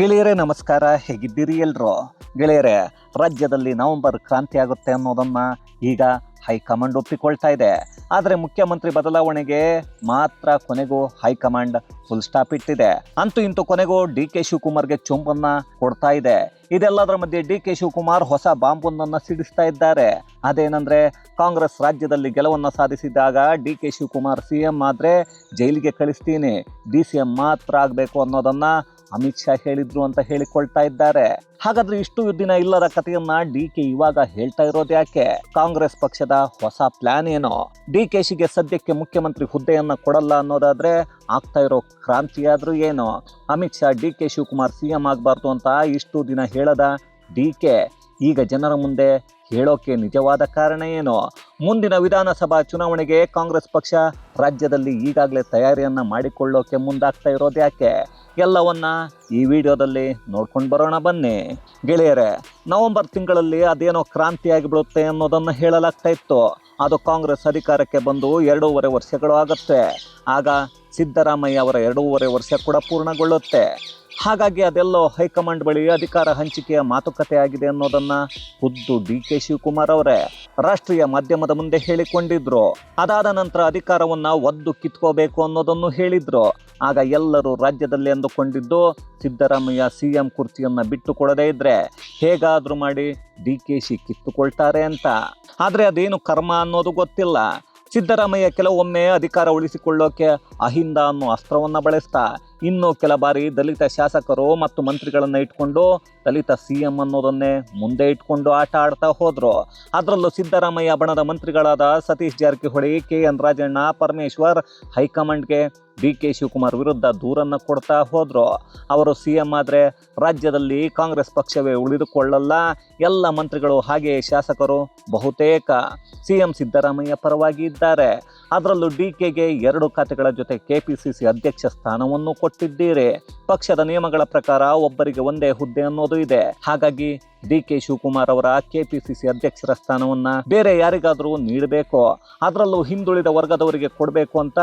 ಗೆಳೆಯರೇ, ನಮಸ್ಕಾರ. ಹೇಗಿದ್ದೀರಿ ಎಲ್ರು? ಗೆಳೆಯರೇ, ರಾಜ್ಯದಲ್ಲಿ ನವೆಂಬರ್ ಕ್ರಾಂತಿ ಆಗುತ್ತೆ ಅನ್ನೋದನ್ನ ಈಗ ಹೈಕಮಾಂಡ್ ಒಪ್ಪಿಕೊಳ್ತಾ ಇದೆ. ಆದರೆ ಮುಖ್ಯಮಂತ್ರಿ ಬದಲಾವಣೆಗೆ ಮಾತ್ರ ಕೊನೆಗೂ ಹೈಕಮಾಂಡ್ ಫುಲ್ ಸ್ಟಾಪ್ ಇಟ್ಟಿದೆ. ಅಂತೂ ಇಂತೂ ಕೊನೆಗೂ ಡಿ ಕೆ ಶಿವಕುಮಾರ್ಗೆ ಚೊಂಬನ್ನ ಕೊಡ್ತಾ ಇದೆ. ಇದೆಲ್ಲದರ ಮಧ್ಯೆ ಡಿ ಕೆ ಶಿವಕುಮಾರ್ ಹೊಸ ಬಾಂಬೊಂದನ್ನ ಸಿಡಿಸ್ತಾ ಇದ್ದಾರೆ. ಅದೇನಂದ್ರೆ, ಕಾಂಗ್ರೆಸ್ ರಾಜ್ಯದಲ್ಲಿ ಗೆಲುವನ್ನು ಸಾಧಿಸಿದಾಗ D K Shivakumar C M ಆದ್ರೆ ಜೈಲಿಗೆ ಕಳಿಸ್ತೀನಿ. ಡಿ ಸಿ ಎಂ ಮಾತ್ರ ಆಗಬೇಕು ಅನ್ನೋದನ್ನ ಅಮಿತ್ ಶಾ ಹೇಳಿದ್ರು ಅಂತ ಹೇಳಿಕೊಳ್ತಾ ಇದ್ದಾರೆ. ಹಾಗಾದ್ರೆ ಇಷ್ಟು ದಿನ ಇಲ್ಲದ ಕಥೆಯನ್ನ ಡಿ ಕೆ ಇವಾಗ ಹೇಳ್ತಾ ಇರೋದು ಯಾಕೆ? ಕಾಂಗ್ರೆಸ್ ಪಕ್ಷದ ಹೊಸ ಪ್ಲಾನ್ ಏನು? ಡಿ ಕೆ ಶಿಗೆ ಸದ್ಯಕ್ಕೆ ಮುಖ್ಯಮಂತ್ರಿ ಹುದ್ದೆಯನ್ನ ಕೊಡಲ್ಲ ಅನ್ನೋದಾದ್ರೆ ಆಗ್ತಾ ಇರೋ ಕ್ರಾಂತಿ ಏನು? Amit Shah D K Shivakumar C M ಆಗಬಾರ್ದು ಅಂತ ಇಷ್ಟು ದಿನ ಹೇಳದ ಡಿ ಕೆ. ಈಗ ಜನರ ಮುಂದೆ ಹೇಳೋಕೆ ನಿಜವಾದ ಕಾರಣ ಏನು? ಮುಂದಿನ ವಿಧಾನಸಭಾ ಚುನಾವಣೆಗೆ ಕಾಂಗ್ರೆಸ್ ಪಕ್ಷ ರಾಜ್ಯದಲ್ಲಿ ಈಗಾಗಲೇ ತಯಾರಿಯನ್ನು ಮಾಡಿಕೊಳ್ಳೋಕೆ ಮುಂದಾಗ್ತಾ ಇರೋದು ಯಾಕೆ? ಎಲ್ಲವನ್ನ ಈ ವಿಡಿಯೋದಲ್ಲಿ ನೋಡ್ಕೊಂಡು ಬರೋಣ ಬನ್ನಿ. ಗೆಳೆಯರೇ, ನವೆಂಬರ್ ತಿಂಗಳಲ್ಲಿ ಅದೇನೋ ಕ್ರಾಂತಿಯಾಗಿ ಬಿಡುತ್ತೆ ಅನ್ನೋದನ್ನು ಹೇಳಲಾಗ್ತಾ ಇತ್ತು. ಅದು ಕಾಂಗ್ರೆಸ್ ಅಧಿಕಾರಕ್ಕೆ ಬಂದು ಎರಡೂವರೆ ವರ್ಷಗಳು ಆಗುತ್ತೆ. ಆಗ ಸಿದ್ದರಾಮಯ್ಯ ಅವರ ಎರಡೂವರೆ ವರ್ಷ ಕೂಡ ಪೂರ್ಣಗೊಳ್ಳುತ್ತೆ. ಹಾಗಾಗಿ ಅದೆಲ್ಲೋ ಹೈಕಮಾಂಡ್ ಬಳಿ ಅಧಿಕಾರ ಹಂಚಿಕೆಯ ಮಾತುಕತೆ ಆಗಿದೆ ಅನ್ನೋದನ್ನ ಖುದ್ದು ಡಿ ಕೆ ಶಿವಕುಮಾರ್ ಅವರೇ ರಾಷ್ಟ್ರೀಯ ಮಾಧ್ಯಮದ ಮುಂದೆ ಹೇಳಿಕೊಂಡಿದ್ರು. ಅದಾದ ನಂತರ ಅಧಿಕಾರವನ್ನ ಒದ್ದು ಕಿತ್ಕೋಬೇಕು ಅನ್ನೋದನ್ನು ಹೇಳಿದ್ರು. ಆಗ ಎಲ್ಲರೂ ರಾಜ್ಯದಲ್ಲಿ ಅಂದುಕೊಂಡಿದ್ದು ಸಿದ್ದರಾಮಯ್ಯ ಸಿ ಎಂ ಕುರ್ಚಿಯನ್ನ ಬಿಟ್ಟು ಕೊಡದೇ ಇದ್ರೆ ಹೇಗಾದ್ರೂ ಮಾಡಿ ಡಿ ಕೆ ಶಿ ಕಿತ್ತುಕೊಳ್ತಾರೆ ಅಂತ. ಆದ್ರೆ ಅದೇನು ಕರ್ಮ ಅನ್ನೋದು ಗೊತ್ತಿಲ್ಲ. ಸಿದ್ದರಾಮಯ್ಯ ಕೆಲವೊಮ್ಮೆ ಅಧಿಕಾರ ಉಳಿಸಿಕೊಳ್ಳೋಕೆ ಅಹಿಂದ ಅನ್ನೋ ಅಸ್ತ್ರವನ್ನ ಬಳಸ್ತಾ ಇನ್ನು ಕೆಲ ಬಾರಿ ದಲಿತ ಶಾಸಕರು ಮತ್ತು ಮಂತ್ರಿಗಳನ್ನು ಇಟ್ಕೊಂಡು ದಲಿತ ಸಿ ಎಂ ಅನ್ನೋದನ್ನೇ ಮುಂದೆ ಇಟ್ಕೊಂಡು ಆಟ ಆಡ್ತಾ ಹೋದರು. ಅದರಲ್ಲೂ ಸಿದ್ದರಾಮಯ್ಯ ಬಣದ ಮಂತ್ರಿಗಳಾದ ಸತೀಶ್ ಜಾರಕಿಹೊಳಿ ಕೆ ಎನ್ ರಾಜಣ್ಣ, ಪರಮೇಶ್ವರ್ ಹೈಕಮಾಂಡ್ಗೆ ಡಿ ಕೆ ಶಿವಕುಮಾರ್ ವಿರುದ್ಧ ದೂರನ್ನು ಕೊಡ್ತಾ ಹೋದರು. ಅವರು ಸಿ ಎಂ ಆದರೆ ರಾಜ್ಯದಲ್ಲಿ ಕಾಂಗ್ರೆಸ್ ಪಕ್ಷವೇ ಉಳಿದುಕೊಳ್ಳಲ್ಲ. ಎಲ್ಲ ಮಂತ್ರಿಗಳು ಹಾಗೆ ಶಾಸಕರು ಬಹುತೇಕ ಸಿ ಎಂ ಸಿದ್ದರಾಮಯ್ಯ ಪರವಾಗಿ ಇದ್ದಾರೆ. ಅದರಲ್ಲೂ ಡಿ ಕೆಗೆ ಎರಡು ಖಾತೆಗಳ ಜೊತೆ ಕೆ ಪಿ ಸಿ ಸಿ ಅಧ್ಯಕ್ಷ ಸ್ಥಾನವನ್ನು ಕೊಟ್ಟಿದ್ದೀರಿ. ಪಕ್ಷದ ನಿಯಮಗಳ ಪ್ರಕಾರ ಒಬ್ಬರಿಗೆ ಒಂದೇ ಹುದ್ದೆ ಅನ್ನೋದು ಇದೆ. ಹಾಗಾಗಿ ಡಿ ಕೆ ಶಿವಕುಮಾರ್ ಅವರ ಕೆಪಿಸಿಸಿ ಅಧ್ಯಕ್ಷರ ಸ್ಥಾನವನ್ನ ಬೇರೆ ಯಾರಿಗಾದರೂ ನೀಡಬೇಕು. ಅದರಲ್ಲೂ ಹಿಂದುಳಿದ ವರ್ಗದವರಿಗೆ ಕೊಡಬೇಕು ಅಂತ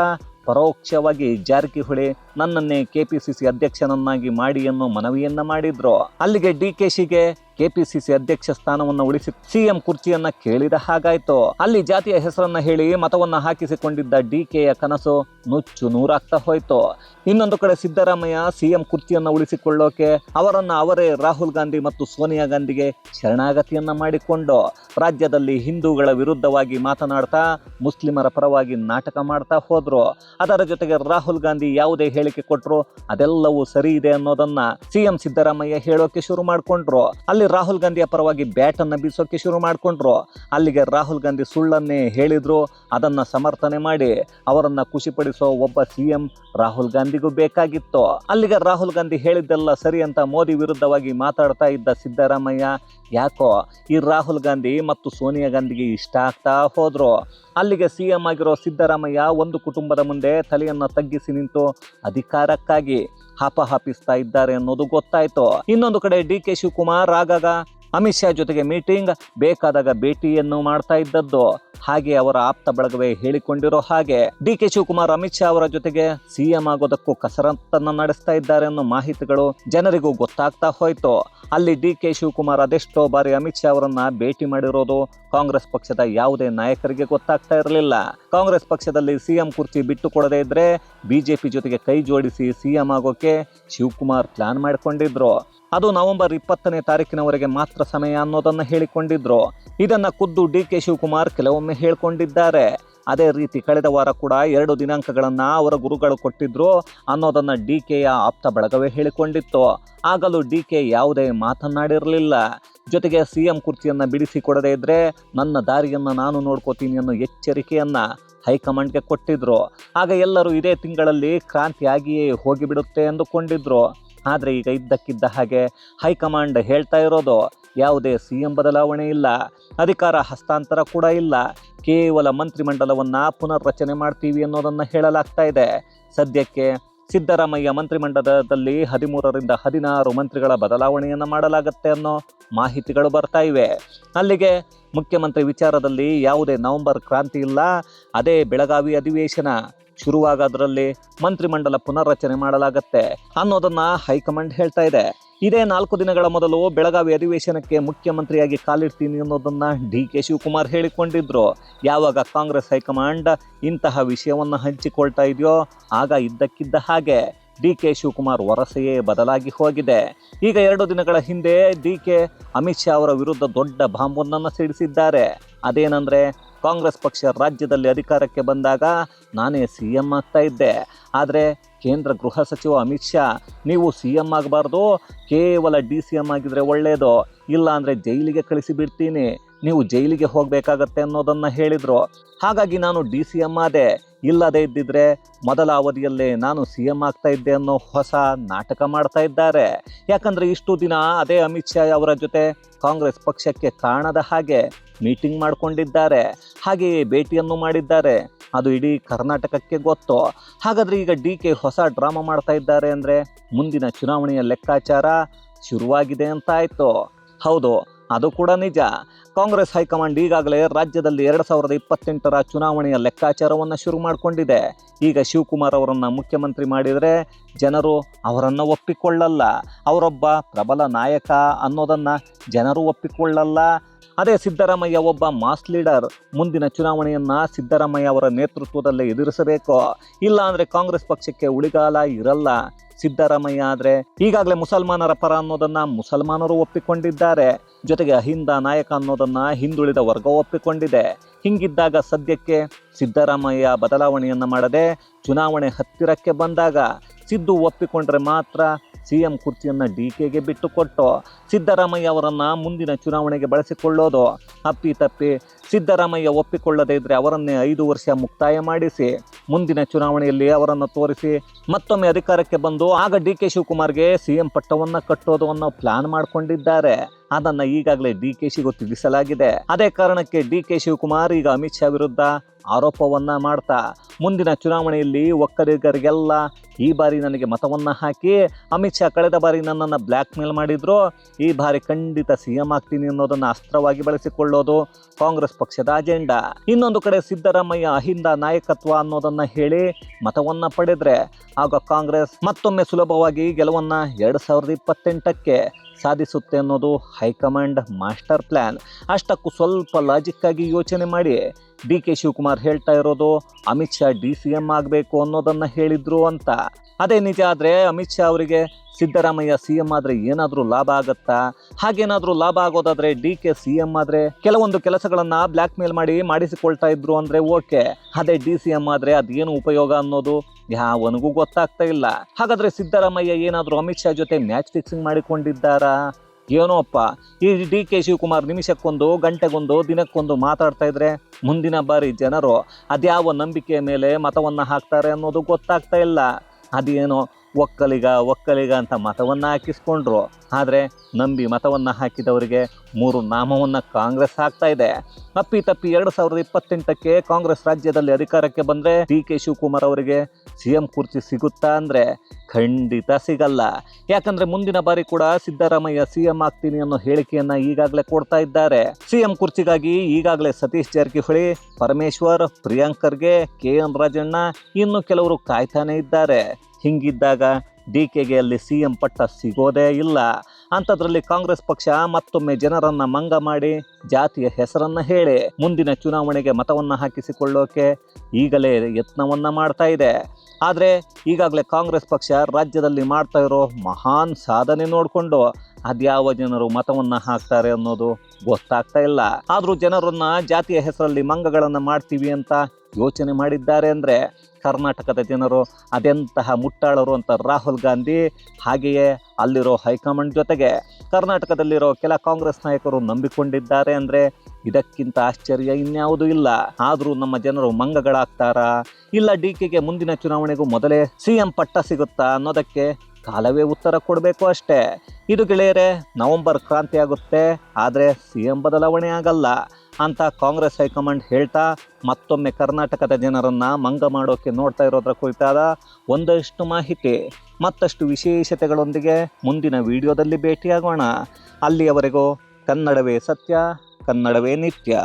ಪರೋಕ್ಷವಾಗಿ ಜಾರಕಿಹೊಳಿ ನನ್ನನ್ನೇ ಕೆ ಪಿಸಿಸಿ ಅಧ್ಯಕ್ಷನನ್ನಾಗಿ ಮಾಡಿ ಅನ್ನೋ ಮನವಿಯನ್ನ ಮಾಡಿದ್ರು. ಅಲ್ಲಿಗೆ ಡಿ ಕೆ ಶಿಗೆ ಕೆಪಿಸಿಸಿ ಅಧ್ಯಕ್ಷ ಸ್ಥಾನವನ್ನು ಉಳಿಸಿ ಸಿಎಂ ಕುರ್ಚಿಯನ್ನ ಕೇಳಿದ ಹಾಗಾಯ್ತು. ಅಲ್ಲಿ ಜಾತಿಯ ಹೆಸರನ್ನ ಹೇಳಿ ಮತವನ್ನ ಹಾಕಿಸಿಕೊಂಡಿದ್ದ ಡಿ ಕೆಯ ಕನಸು ನುಚ್ಚು ನೂರಾಗ್ತಾ ಹೋಯ್ತು. ಇನ್ನೊಂದು ಕಡೆ ಸಿದ್ದರಾಮಯ್ಯ ಸಿಎಂ ಕುರ್ಚಿಯನ್ನ ಉಳಿಸಿಕೊಳ್ಳೋಕೆ ಅವರನ್ನ ಅವರೇ ರಾಹುಲ್ ಗಾಂಧಿ ಮತ್ತು ಸೋನಿಯಾ ಗಾಂಧಿಗೆ ಶರಣಾಗತಿಯನ್ನ ಮಾಡಿಕೊಂಡು ರಾಜ್ಯದಲ್ಲಿ ಹಿಂದೂಗಳ ವಿರುದ್ಧವಾಗಿ ಮಾತನಾಡ್ತಾ ಮುಸ್ಲಿಮರ ಪರವಾಗಿ ನಾಟಕ ಮಾಡ್ತಾ ಹೋದ್ರು. ಅದರ ಜೊತೆಗೆ ರಾಹುಲ್ ಗಾಂಧಿ ಯಾವುದೇ ಹೇಳಿಕೆ ಕೊಟ್ಟರು ಅದೆಲ್ಲವೂ ಸರಿ ಇದೆ ಅನ್ನೋದನ್ನ ಸಿಎಂ ಸಿದ್ದರಾಮಯ್ಯ ಹೇಳೋಕೆ ಶುರು ಮಾಡ್ಕೊಂಡ್ರು. ಅಲ್ಲಿ ರಾಹುಲ್ ಗಾಂಧಿಯ ಪರವಾಗಿ ಬ್ಯಾಟ್ ಅನ್ನ ಬೀಸೋಕೆ ಶುರು ಮಾಡ್ಕೊಂಡ್ರು. ಅಲ್ಲಿಗೆ ರಾಹುಲ್ ಗಾಂಧಿ ಸುಳ್ಳನ್ನೇ ಹೇಳಿದ್ರು, ಅದನ್ನ ಸಮರ್ಥನೆ ಮಾಡಿ ಅವರನ್ನ ಖುಷಿಪಡಿಸೋ ಒಬ್ಬ ಸಿಎಂ ರಾಹುಲ್ ಗಾಂಧಿಗೂ ಬೇಕಾಗಿತ್ತು. ಅಲ್ಲಿಗೆ ರಾಹುಲ್ ಗಾಂಧಿ ಹೇಳಿದ್ದೆಲ್ಲ ಸರಿ ಅಂತ ಮೋದಿ ವಿರುದ್ಧವಾಗಿ ಮಾತಾಡ್ತಾ ಇದ್ದ ಸಿದ್ದರಾಮಯ್ಯ ಯಾಕೋ ಈ ರಾಹುಲ್ ಗಾಂಧಿ ಮತ್ತು ಸೋನಿಯಾ ಗಾಂಧಿಗೆ ಇಷ್ಟ ಆಗ್ತಾ ಹೋದ್ರು. ಅಲ್ಲಿಗೆ ಸಿ ಎಂ ಆಗಿರೋ ಸಿದ್ದರಾಮಯ್ಯ ಒಂದು ಕುಟುಂಬದ ಮುಂದೆ ತಲೆಯನ್ನ ತಗ್ಗಿಸಿ ನಿಂತು ಅಧಿಕಾರಕ್ಕಾಗಿ ಹಾಪಹಾಪಿಸ್ತಾ ಇದ್ದಾರೆ ಅನ್ನೋದು ಗೊತ್ತಾಯ್ತು. ಇನ್ನೊಂದು ಕಡೆ ಡಿ ಕೆ ಶಿವಕುಮಾರ್ ಆಗಾಗ ಅಮಿತ್ ಶಾ ಜೊತೆಗೆ ಮೀಟಿಂಗ್ ಬೇಕಾದಾಗ ಭೇಟಿಯನ್ನು ಮಾಡ್ತಾ ಇದ್ದದ್ದು. ಹಾಗೆ ಅವರ ಆಪ್ತ ಬಳಗವೇ ಹೇಳಿಕೊಂಡಿರೋ ಹಾಗೆ ಡಿ ಕೆ ಶಿವಕುಮಾರ್, ಅಮಿತ್ ಶಾ ಅವರ ಜೊತೆಗೆ ಸಿಎಂ ಆಗೋದಕ್ಕೂ ಕಸರತ್ತನ್ನು ನಡೆಸ್ತಾ ಇದ್ದಾರೆ ಅನ್ನೋ ಮಾಹಿತಿಗಳು ಜನರಿಗೂ ಗೊತ್ತಾಗ್ತಾ ಹೋಯ್ತು. ಅಲ್ಲಿ ಡಿ ಕೆ ಶಿವಕುಮಾರ್ ಅದೆಷ್ಟೋ ಬಾರಿ ಅಮಿತ್ ಶಾ ಅವರನ್ನ ಭೇಟಿ ಮಾಡಿರೋದು ಕಾಂಗ್ರೆಸ್ ಪಕ್ಷದ ಯಾವುದೇ ನಾಯಕರಿಗೆ ಗೊತ್ತಾಗ್ತಾ ಇರಲಿಲ್ಲ. ಕಾಂಗ್ರೆಸ್ ಪಕ್ಷದಲ್ಲಿ ಸಿಎಂ ಕುರ್ಚಿ ಬಿಟ್ಟು ಕೊಡದೇ ಇದ್ರೆ ಬಿಜೆಪಿ ಜೊತೆಗೆ ಕೈ ಜೋಡಿಸಿ ಸಿಎಂ ಆಗೋಕೆ ಶಿವಕುಮಾರ್ ಪ್ಲಾನ್ ಮಾಡಿಕೊಂಡಿದ್ರು. ಅದು ನವೆಂಬರ್ ಇಪ್ಪತ್ತನೇ ತಾರೀಕಿನವರೆಗೆ ಮಾತ್ರ ಸಮಯ ಅನ್ನೋದನ್ನ ಹೇಳಿಕೊಂಡಿದ್ರು. ಇದನ್ನ ಖುದ್ದು ಡಿ ಕೆ ಶಿವಕುಮಾರ್ ಕೆಲವೊಮ್ಮೆ ಹೇಳ್ಕೊಂಡಿದ್ದಾರೆ. ಅದೇ ರೀತಿ ಕಳೆದ ವಾರ ಕೂಡ ಎರಡು ದಿನಾಂಕಗಳನ್ನು ಅವರ ಗುರುಗಳು ಕೊಟ್ಟಿದ್ರು ಅನ್ನೋದನ್ನು ಡಿ ಕೆಯ ಆಪ್ತ ಬಳಗವೇ ಹೇಳಿಕೊಂಡಿತ್ತು. ಆಗಲೂ ಡಿ ಕೆ ಯಾವುದೇ ಮಾತನಾಡಿರಲಿಲ್ಲ ಜೊತೆಗೆ ಸಿ ಎಂ ಕುರ್ಚಿಯನ್ನು ಬಿಡಿಸಿ ಕೊಡದೇ ಇದ್ದರೆ ನನ್ನ ದಾರಿಯನ್ನು ನಾನು ನೋಡ್ಕೋತೀನಿ ಅನ್ನೋ ಎಚ್ಚರಿಕೆಯನ್ನು ಹೈಕಮಾಂಡ್ಗೆ ಕೊಟ್ಟಿದ್ರು. ಆಗ ಎಲ್ಲರೂ ಇದೇ ತಿಂಗಳಲ್ಲಿ ಕ್ರಾಂತಿಯಾಗಿಯೇ ಹೋಗಿಬಿಡುತ್ತೆ ಎಂದುಕೊಂಡಿದ್ರು ಆದರೆ ಈಗ ಇದ್ದಕ್ಕಿದ್ದ ಹಾಗೆ ಹೈಕಮಾಂಡ್ ಹೇಳ್ತಾ ಇರೋದು ಯಾವುದೇ ಸಿ ಎಂ ಬದಲಾವಣೆ ಇಲ್ಲ. ಅಧಿಕಾರ ಹಸ್ತಾಂತರ ಕೂಡ ಇಲ್ಲ. ಕೇವಲ ಮಂತ್ರಿಮಂಡಲವನ್ನು ಪುನರ್ರಚನೆ ಮಾಡ್ತೀವಿ ಅನ್ನೋದನ್ನು ಹೇಳಲಾಗ್ತಾ ಇದೆ. ಸದ್ಯಕ್ಕೆ ಸಿದ್ದರಾಮಯ್ಯ ಮಂತ್ರಿಮಂಡಲದಲ್ಲಿ ಹದಿಮೂರರಿಂದ ಹದಿನಾರು ಮಂತ್ರಿಗಳ ಬದಲಾವಣೆಯನ್ನು ಮಾಡಲಾಗುತ್ತೆ ಅನ್ನೋ ಮಾಹಿತಿಗಳು ಬರ್ತಾ ಇವೆ. ಅಲ್ಲಿಗೆ ಮುಖ್ಯಮಂತ್ರಿ ವಿಚಾರದಲ್ಲಿ ಯಾವುದೇ ನವೆಂಬರ್ ಕ್ರಾಂತಿ ಇಲ್ಲ, ಅದೇ ಬೆಳಗಾವಿ ಅಧಿವೇಶನ. ಶುರುವಾಗೋದ್ರಲ್ಲಿ ಮಂತ್ರಿಮಂಡಲ ಪುನರ್ರಚನೆ ಮಾಡಲಾಗತ್ತೆ ಅನ್ನೋದನ್ನ ಹೈಕಮಾಂಡ್ ಹೇಳ್ತಾ ಇದೆ. ಇದೇ ನಾಲ್ಕು ದಿನಗಳ ಮೊದಲು ಬೆಳಗಾವಿ ಅಧಿವೇಶನಕ್ಕೆ ಮುಖ್ಯಮಂತ್ರಿಯಾಗಿ ಕಾಲಿಡ್ತೀನಿ ಅನ್ನೋದನ್ನ ಡಿ ಕೆ ಶಿವಕುಮಾರ್ ಹೇಳಿಕೊಂಡಿದ್ರು. ಯಾವಾಗ ಕಾಂಗ್ರೆಸ್ ಹೈಕಮಾಂಡ್ ಇಂತಹ ವಿಷಯವನ್ನು ಹಂಚಿಕೊಳ್ತಾ ಇದೆಯೋ, ಆಗ ಇದ್ದಕ್ಕಿದ್ದ ಹಾಗೆ ಡಿ ಕೆ ಶಿವಕುಮಾರ್ ವರಸೆಯೇ ಬದಲಾಗಿ ಹೋಗಿದೆ. ಈಗ ಎರಡು ದಿನಗಳ ಹಿಂದೆ ಡಿ ಕೆ ಅಮಿತ್ ಶಾ ಅವರ ವಿರುದ್ಧ ದೊಡ್ಡ ಬಾಂಬೊಂದನ್ನು ಸಿಡಿಸಿದ್ದಾರೆ. ಅದೇನೆಂದರೆ ಕಾಂಗ್ರೆಸ್ ಪಕ್ಷ ರಾಜ್ಯದಲ್ಲಿ ಅಧಿಕಾರಕ್ಕೆ ಬಂದಾಗ ನಾನೇ ಸಿ ಎಂ ಆಗ್ತಾ ಇದ್ದೆ. ಆದರೆ ಕೇಂದ್ರ ಗೃಹ ಸಚಿವ ಅಮಿತ್ ಶಾ, ನೀವು ಸಿ ಎಂ ಆಗಬಾರ್ದು, ಕೇವಲ ಡಿ ಸಿ ಎಂ ಆಗಿದ್ರೆ ಒಳ್ಳೆಯದು ಇಲ್ಲ ಅಂದರೆ ಜೈಲಿಗೆ ಕಳಿಸಿಬಿಡ್ತೀನಿ, ನೀವು ಜೈಲಿಗೆ ಹೋಗಬೇಕಾಗತ್ತೆ ಅನ್ನೋದನ್ನು ಹೇಳಿದರು. ಹಾಗಾಗಿ ನಾನು ಡಿ ಸಿ ಎಂ ಆದೆ. ಇಲ್ಲದೇ ಇದ್ದಿದ್ರೆ ಮೊದಲ ಅವಧಿಯಲ್ಲೇ ನಾನು ಸಿ ಎಂ ಆಗ್ತಾ ಇದ್ದೆ ಅನ್ನೋ ಹೊಸ ನಾಟಕ ಮಾಡ್ತಾ ಇದ್ದಾರೆ. ಯಾಕಂದರೆ ಇಷ್ಟು ದಿನ ಅದೇ ಅಮಿತ್ ಶಾ ಅವರ ಜೊತೆ ಕಾಂಗ್ರೆಸ್ ಪಕ್ಷಕ್ಕೆ ಕಾಣದ ಹಾಗೆ ಮೀಟಿಂಗ್ ಮಾಡಿಕೊಂಡಿದ್ದಾರೆ. ಹಾಗೆಯೇ ಭೇಟಿಯನ್ನು ಮಾಡಿದ್ದಾರೆ. ಅದು ಇಡೀ ಕರ್ನಾಟಕಕ್ಕೆ ಗೊತ್ತು. ಹಾಗಾದರೆ ಈಗ ಡಿ ಕೆ ಹೊಸ ಡ್ರಾಮಾ ಮಾಡ್ತಾ ಇದ್ದಾರೆ ಅಂದರೆ ಮುಂದಿನ ಚುನಾವಣೆಯ ಲೆಕ್ಕಾಚಾರ ಶುರುವಾಗಿದೆ ಅಂತ ಆಯಿತು. ಹೌದು ಅದು ಕೂಡ ನಿಜ. ಕಾಂಗ್ರೆಸ್ ಹೈಕಮಾಂಡ್ ಈಗಾಗಲೇ ರಾಜ್ಯದಲ್ಲಿ ಎರಡು ಸಾವಿರದ ಇಪ್ಪತ್ತೆಂಟರ ಚುನಾವಣೆಯ ಲೆಕ್ಕಾಚಾರವನ್ನು ಶುರು ಮಾಡಿಕೊಂಡಿದೆ. ಈಗ ಶಿವಕುಮಾರ್ ಅವರನ್ನು ಮುಖ್ಯಮಂತ್ರಿ ಮಾಡಿದರೆ ಜನರು ಅವರನ್ನು ಒಪ್ಪಿಕೊಳ್ಳಲ್ಲ. ಅವರೊಬ್ಬ ಪ್ರಬಲ ನಾಯಕ ಅನ್ನೋದನ್ನು ಜನರು ಒಪ್ಪಿಕೊಳ್ಳಲ್ಲ. ಅದೇ ಸಿದ್ದರಾಮಯ್ಯ ಒಬ್ಬ ಮಾಸ್ ಲೀಡರ್. ಮುಂದಿನ ಚುನಾವಣೆಯನ್ನು ಸಿದ್ದರಾಮಯ್ಯ ಅವರ ನೇತೃತ್ವದಲ್ಲೇ ಎದುರಿಸಬೇಕು. ಇಲ್ಲಾಂದರೆ ಕಾಂಗ್ರೆಸ್ ಪಕ್ಷಕ್ಕೆ ಉಳಿಗಾಲ ಇರಲ್ಲ. ಸಿದ್ದರಾಮಯ್ಯ ಆದರೆ ಈಗಾಗಲೇ ಮುಸಲ್ಮಾನರ ಪರ ಅನ್ನೋದನ್ನ ಮುಸಲ್ಮಾನರು ಒಪ್ಪಿಕೊಂಡಿದ್ದಾರೆ. ಜೊತೆಗೆ ಅಹಿಂದ ನಾಯಕ ಅನ್ನೋದನ್ನ ಹಿಂದುಳಿದ ವರ್ಗ ಒಪ್ಪಿಕೊಂಡಿದೆ. ಹಿಂಗಿದ್ದಾಗ ಸದ್ಯಕ್ಕೆ ಸಿದ್ದರಾಮಯ್ಯ ಬದಲಾವಣೆಯನ್ನ ಮಾಡದೆ ಚುನಾವಣೆ ಹತ್ತಿರಕ್ಕೆ ಬಂದಾಗ ಸಿದ್ದು ಒಪ್ಪಿಕೊಂಡ್ರೆ ಮಾತ್ರ ಸಿ ಎಂ ಕುರ್ಚಿಯನ್ನು ಡಿ ಕೆಗೆ ಬಿಟ್ಟುಕೊಟ್ಟು ಸಿದ್ದರಾಮಯ್ಯ ಅವರನ್ನು ಮುಂದಿನ ಚುನಾವಣೆಗೆ ಬಳಸಿಕೊಳ್ಳೋದು. ಅಪ್ಪಿ ತಪ್ಪಿ ಸಿದ್ದರಾಮಯ್ಯ ಒಪ್ಪಿಕೊಳ್ಳದೇ ಇದ್ದರೆ ಅವರನ್ನೇ ಐದು ವರ್ಷ ಮುಕ್ತಾಯ ಮಾಡಿಸಿ. ಮುಂದಿನ ಚುನಾವಣೆಯಲ್ಲಿ ಅವರನ್ನು ತೋರಿಸಿ ಮತ್ತೊಮ್ಮೆ ಅಧಿಕಾರಕ್ಕೆ ಬಂದು ಆಗ ಡಿ ಕೆ ಶಿವಕುಮಾರ್ಗೆ ಸಿ ಎಂ ಪಟ್ಟವನ್ನು ಕಟ್ಟೋದು ಅನ್ನೋ ಪ್ಲಾನ್ ಮಾಡಿಕೊಂಡಿದ್ದಾರೆ. ಅದನ್ನು ಈಗಾಗಲೇ ಡಿ ಕೆ ಶಿಗೂ ತಿಳಿಸಲಾಗಿದೆ. ಅದೇ ಕಾರಣಕ್ಕೆ ಡಿ ಕೆ ಶಿವಕುಮಾರ್ ಈಗ ಅಮಿತ್ ಶಾ ವಿರುದ್ಧ ಆರೋಪವನ್ನ ಮಾಡ್ತಾ, ಮುಂದಿನ ಚುನಾವಣೆಯಲ್ಲಿ ಒಕ್ಕಲಿಗರಿಗೆಲ್ಲ ಈ ಬಾರಿ ನನಗೆ ಮತವನ್ನ ಹಾಕಿ, ಅಮಿತ್ ಶಾ ಕಳೆದ ಬಾರಿ ನನ್ನನ್ನು ಬ್ಲ್ಯಾಕ್ ಮೇಲ್ ಮಾಡಿದ್ರು, ಈ ಬಾರಿ ಖಂಡಿತ ಸಿ ಎಂ ಆಗ್ತೀನಿ ಅನ್ನೋದನ್ನ ಅಸ್ತ್ರವಾಗಿ ಬಳಸಿಕೊಳ್ಳೋದು ಕಾಂಗ್ರೆಸ್ ಪಕ್ಷದ ಅಜೆಂಡಾ. ಇನ್ನೊಂದು ಕಡೆ ಸಿದ್ದರಾಮಯ್ಯ ಅಹಿಂದ ನಾಯಕತ್ವ ಅನ್ನೋದನ್ನ ಹೇಳಿ ಮತವನ್ನ ಪಡೆದ್ರೆ, ಆಗ ಕಾಂಗ್ರೆಸ್ ಮತ್ತೊಮ್ಮೆ ಸುಲಭವಾಗಿ ಗೆಲುವನ್ನ ಎರಡ್ ಸಾವಿರದ ಇಪ್ಪತ್ತೆಂಟಕ್ಕೆ ಸಾಧಿಸುತ್ತೆ ಅನ್ನೋದು ಹೈಕಮಾಂಡ್ ಮಾಸ್ಟರ್ ಪ್ಲ್ಯಾನ್ ಅಷ್ಟಕ್ಕೂ ಸ್ವಲ್ಪ ಲಾಜಿಕ್ಕಾಗಿ ಯೋಚನೆ ಮಾಡಿ. ಡಿ ಕೆ ಶಿವಕುಮಾರ್ ಹೇಳ್ತಾ ಇರೋದು, Amit Shah D C M ಆಗಬೇಕು ಅನ್ನೋದನ್ನು ಹೇಳಿದ್ರು ಅಂತ. ಅದೇ ನಿಜ ಆದರೆ ಅಮಿತ್ ಶಾ ಅವರಿಗೆ ಸಿದ್ದರಾಮಯ್ಯ ಸಿ ಎಂ ಆದರೆ ಏನಾದರೂ ಲಾಭ ಆಗುತ್ತಾ? ಹಾಗೇನಾದರೂ ಲಾಭ ಆಗೋದಾದರೆ ಡಿ ಕೆ ಸಿ ಎಂ ಆದರೆ ಕೆಲವೊಂದು ಕೆಲಸಗಳನ್ನು ಬ್ಲ್ಯಾಕ್ ಮೇಲ್ ಮಾಡಿ ಮಾಡಿಸಿಕೊಳ್ತಾ ಇದ್ರು ಅಂದರೆ ಓಕೆ. ಅದೇ ಡಿ ಸಿ ಎಂ ಆದರೆ ಅದೇನು ಉಪಯೋಗ ಅನ್ನೋದು ಯಾವನಿಗೂ ಗೊತ್ತಾಗ್ತಾ ಇಲ್ಲ. ಹಾಗಾದರೆ ಸಿದ್ದರಾಮಯ್ಯ ಏನಾದರೂ ಅಮಿತ್ ಶಾ ಜೊತೆ ಮ್ಯಾಚ್ ಫಿಕ್ಸಿಂಗ್ ಮಾಡಿಕೊಂಡಿದ್ದಾರಾ? ಏನೋಪ್ಪ ಈ ಡಿ ಕೆ ಶಿವಕುಮಾರ್ ನಿಮಿಷಕ್ಕೊಂದು, ಗಂಟೆಗೊಂದು, ದಿನಕ್ಕೊಂದು ಮಾತಾಡ್ತಾ ಇದ್ರೆ ಮುಂದಿನ ಬಾರಿ ಜನರು ಅದ್ಯಾವ ನಂಬಿಕೆಯ ಮೇಲೆ ಮತವನ್ನು ಹಾಕ್ತಾರೆ ಅನ್ನೋದು ಗೊತ್ತಾಗ್ತಾ ಇಲ್ಲ. ಅದೇನೋ ಒಕ್ಕಲಿಗ ಒಕ್ಕಲಿಗ ಅಂತ ಮತವನ್ನು ಹಾಕಿಸ್ಕೊಂಡ್ರು. ಆದರೆ ನಂಬಿ ಮತವನ್ನು ಹಾಕಿದವರಿಗೆ ಮೂರು ನಾಮವನ್ನು ಕಾಂಗ್ರೆಸ್ ಹಾಕ್ತಾ ಇದೆ. ಅಪ್ಪಿ ತಪ್ಪಿ ಎರಡು ಸಾವಿರದ ಇಪ್ಪತ್ತೆಂಟಕ್ಕೆ ಕಾಂಗ್ರೆಸ್ ರಾಜ್ಯದಲ್ಲಿ ಅಧಿಕಾರಕ್ಕೆ ಬಂದರೆ ಡಿ ಕೆ ಶಿವಕುಮಾರ್ ಅವರಿಗೆ ಸಿ ಎಂ ಕುರ್ಚಿ ಸಿಗುತ್ತಾ ಅಂದರೆ ಖಂಡಿತ ಸಿಗಲ್ಲ. ಯಾಕಂದರೆ ಮುಂದಿನ ಬಾರಿ ಕೂಡ ಸಿದ್ದರಾಮಯ್ಯ ಸಿ ಎಂ ಆಗ್ತೀನಿ ಅನ್ನೋ ಹೇಳಿಕೆಯನ್ನು ಈಗಾಗಲೇ ಕೊಡ್ತಾ ಇದ್ದಾರೆ. ಸಿ ಎಂ ಕುರ್ಚಿಗಾಗಿ ಈಗಾಗಲೇ ಸತೀಶ್ ಜಾರಕಿಹೊಳಿ, ಪರಮೇಶ್ವರ್ ಪ್ರಿಯಾಂಕರ್ಗೆ ಕೆ ಎನ್ ರಾಜಣ್ಣ ಇನ್ನು ಕೆಲವರು ಕಾಯ್ತಾನೆ ಇದ್ದಾರೆ. ಹಿಂಗಿದ್ದಾಗ ಡಿ ಕೆಗೆ ಅಲ್ಲಿ ಸಿ ಎಂ ಪಟ್ಟ ಸಿಗೋದೇ ಇಲ್ಲ. ಅಂಥದ್ರಲ್ಲಿ ಕಾಂಗ್ರೆಸ್ ಪಕ್ಷ ಮತ್ತೊಮ್ಮೆ ಜನರನ್ನ ಮಂಗ ಮಾಡಿ ಜಾತಿಯ ಹೆಸರನ್ನ ಹೇಳಿ ಮುಂದಿನ ಚುನಾವಣೆಗೆ ಮತವನ್ನು ಹಾಕಿಸಿಕೊಳ್ಳೋಕೆ ಈಗಲೇ ಯತ್ನವನ್ನ ಮಾಡ್ತಾ ಇದೆ. ಆದರೆ ಈಗಾಗಲೇ ಕಾಂಗ್ರೆಸ್ ಪಕ್ಷ ರಾಜ್ಯದಲ್ಲಿ ಮಾಡ್ತಾ ಇರೋ ಮಹಾನ್ ಸಾಧನೆ ನೋಡಿಕೊಂಡು ಅದ್ಯಾವ ಜನರು ಮತವನ್ನು ಹಾಕ್ತಾರೆ ಅನ್ನೋದು ಗೊತ್ತಾಗ್ತಾ ಇಲ್ಲ. ಆದರೂ ಜನರನ್ನ ಜಾತಿಯ ಹೆಸರಲ್ಲಿ ಮಂಗಗಳನ್ನು ಮಾಡ್ತೀವಿ ಅಂತ ಯೋಚನೆ ಮಾಡಿದ್ದಾರೆ ಅಂದರೆ ಕರ್ನಾಟಕದ ಜನರು, ಅದೆಂತಹ ಮುಟ್ಟಾಳರು ಅಂತ ರಾಹುಲ್ ಗಾಂಧಿ, ಹಾಗೆಯೇ ಅಲ್ಲಿರೋ ಹೈಕಮಾಂಡ್ ಜೊತೆಗೆ ಕರ್ನಾಟಕದಲ್ಲಿರೋ ಕೆಲ ಕಾಂಗ್ರೆಸ್ ನಾಯಕರು ನಂಬಿಕೊಂಡಿದ್ದಾರೆ ಅಂದರೆ ಇದಕ್ಕಿಂತ ಆಶ್ಚರ್ಯ ಇನ್ಯಾವುದೂ ಇಲ್ಲ. ಆದರೂ ನಮ್ಮ ಜನರು ಮಂಗಗಳಾಗ್ತಾರಾ? ಇಲ್ಲ ಡಿ ಕೆಗೆ ಮುಂದಿನ ಚುನಾವಣೆಗೂ ಮೊದಲೇ ಸಿ ಎಂ ಪಟ್ಟ ಸಿಗುತ್ತಾ ಅನ್ನೋದಕ್ಕೆ ಕಾಲವೇ ಉತ್ತರ ಕೊಡಬೇಕು ಅಷ್ಟೇ. ಇದು ಗೆಳೆಯರೆ, ನವೆಂಬರ್ ಕ್ರಾಂತಿ ಆಗುತ್ತೆ ಆದರೆ ಸಿ ಎಂ ಬದಲಾವಣೆ ಆಗಲ್ಲ. ಅಂತ ಕಾಂಗ್ರೆಸ್ ಹೈಕಮಾಂಡ್ ಹೇಳ್ತಾ ಮತ್ತೊಮ್ಮೆ ಕರ್ನಾಟಕದ ಜನರನ್ನ ಮಂಗ ಮಾಡೋಕೆ ನೋಡ್ತಾ ಇರೋದ್ರ ಕುರಿತಾದ ಒಂದಷ್ಟು ಮಾಹಿತಿ, ಮತ್ತಷ್ಟು ವಿಶೇಷತೆಗಳೊಂದಿಗೆ ಮುಂದಿನ ವಿಡಿಯೋದಲ್ಲಿ ಭೇಟಿಯಾಗೋಣ. ಅಲ್ಲಿಯವರೆಗೂ ಕನ್ನಡವೇ ಸತ್ಯ, ಕನ್ನಡವೇ ನಿತ್ಯ.